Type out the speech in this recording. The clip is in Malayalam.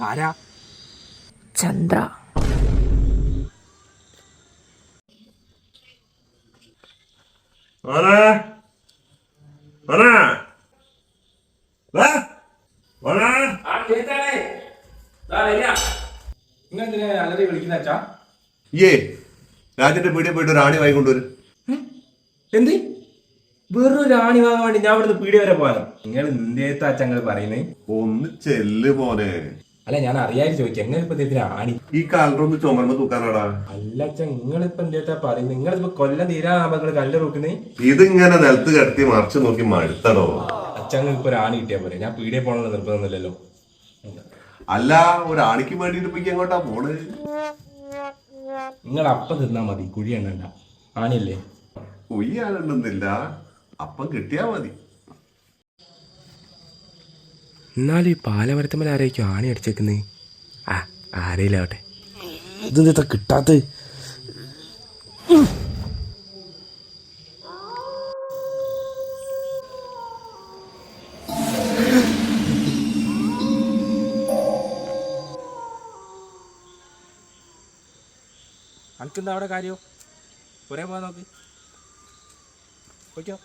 ആരാ? ചന്ദ്ര. അലറി വിളിക്കുന്ന അച്ഛാ? ഏ രാജന്റെ പീടിയ പോയിട്ട് ഒരു ആണി വാങ്ങിക്കൊണ്ടുവരും എന്ത്? വെറൊരു റാണി വാങ്ങാൻ വേണ്ടി ഞാൻ ഇവിടുന്ന് പീടിയ വരെ പോയാലോ നിങ്ങൾ നിന്റെ അച്ഛങ്ങൾ പറയുന്നത് ഒന്ന് ചെല്ല് മോനെ. അല്ല ഞാൻ അറിയാതെ ചോദിക്കാം. നിങ്ങൾ ഇപ്പൊ എന്തിനാ ആണി? ഈ കാലറൊന്ന് ചുമർന്ന് തൂക്കാനാടാ. അല്ല അച്ഛ നിങ്ങളിപ്പോ എന്താ പറയുന്നത് നിങ്ങളിപ്പോ കൊല്ലം തീരാനാകുമ്പോ നിങ്ങൾ കല്ല് റൂക്കുന്നേ ഇതിങ്ങനെ നിലത്ത് കിടത്തി മറിച്ച് നോക്കി മടുത്തടോ. അച്ഛങ്ങൾ ഇപ്പൊ ഒരു ആണി കിട്ടിയാ പോലെ ഞാൻ പീടിയെ പോണെന്ന് നിർബന്ധമൊന്നുമില്ലല്ലോ. അല്ല ഒരു ആണിക്ക് വേണ്ടിട്ട് ഇപ്പൊ എങ്ങോട്ടാ പോണ്? നിങ്ങൾ അപ്പം തിന്നാ മതി. കുഴി എണ്ണണ്ട. ആണിയല്ലേ? കൊയ്യാനുണ്ടെന്നില്ല അപ്പം കിട്ടിയാ മതി. എന്നാലും ഈ പാലമരത്തമ്മൽ ആരായിരിക്കും ആണി അടിച്ചേക്കുന്നത് ആ ആരെയില്ല ആവട്ടെ. ഇതെന്താ കിട്ടാത്ത അനക്കെന്താ അവിടെ കാര്യോ? ഒരേ പോകാൻ നോക്ക്. പോയിക്കോ.